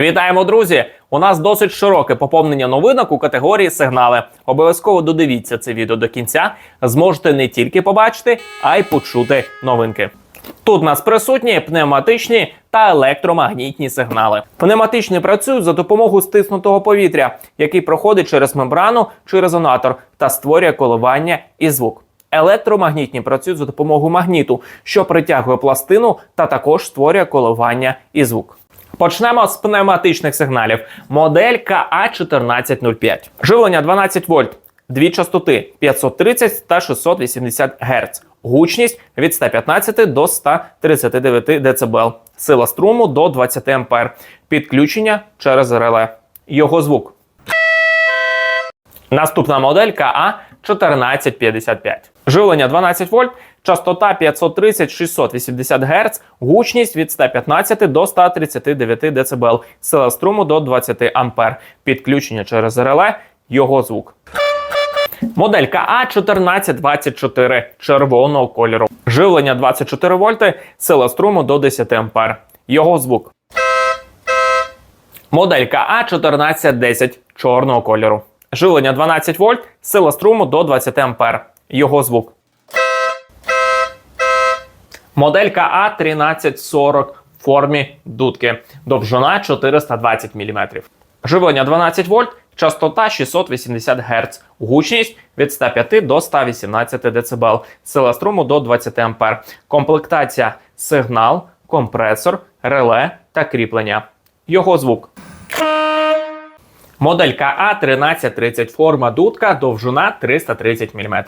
Вітаємо, друзі! У нас досить широке поповнення новинок у категорії сигнали. Обов'язково додивіться це відео до кінця. Зможете не тільки побачити, а й почути новинки. Тут у нас присутні пневматичні та електромагнітні сигнали. Пневматичні працюють за допомогою стиснутого повітря, який проходить через мембрану чи резонатор та створює коливання і звук. Електромагнітні працюють за допомогою магніту, що притягує пластину та також створює коливання і звук. Почнемо з пневматичних сигналів. Модель КА1405. Живлення 12 вольт, дві частоти 530 та 680 Гц. Гучність від 115 до 139 дБ. Сила струму до 20 А. Підключення через реле. Його звук. Наступна модель КА 1455. Живлення 12 вольт, частота 530-680 Гц, гучність від 115 до 139 дБ, сила струму до 20 А. Підключення через реле, його звук. Модель КА 1424 червоного кольору. Живлення 24 вольти, сила струму до 10 А. Його звук. Модель КА 1410 чорного кольору. Живлення 12 вольт, сила струму до 20 А. Його звук. Модель КА 1340 в формі дудки. Довжина 420 мм. Живлення 12 вольт, частота 680 Гц. Гучність від 105 до 118 дБ. Сила струму до 20 А. Комплектація сигнал, компресор, реле та кріплення. Його звук. Модель КА 1330 форма дудка, довжина 330 мм.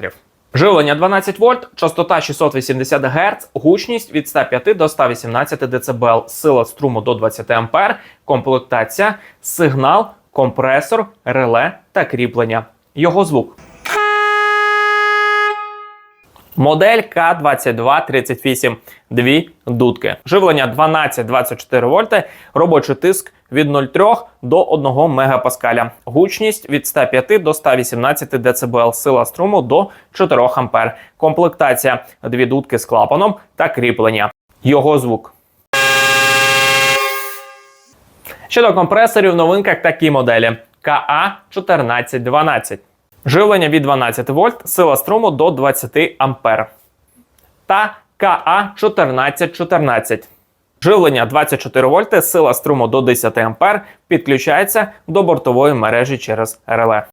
Живлення 12 вольт, частота 680 Гц, гучність від 105 до 118 дБ, сила струму до 20 А, комплектація, сигнал, компресор, реле та кріплення. Його звук. Модель К2238. Дві дудки. Живлення 12-24 вольти, робочий тиск від 0,3 до 1 мегапаскаля. Гучність від 105 до 118 дБ, сила струму до 4 А. Комплектація дві дудки з клапаном та кріплення. Його звук. Щодо компресорів, в новинках такі моделі: КА 1412. Живлення від 12 вольт, сила струму до 20 А. Та КА 1414. Живлення 24 вольти, сила струму до 10 ампер, підключається до бортової мережі через реле.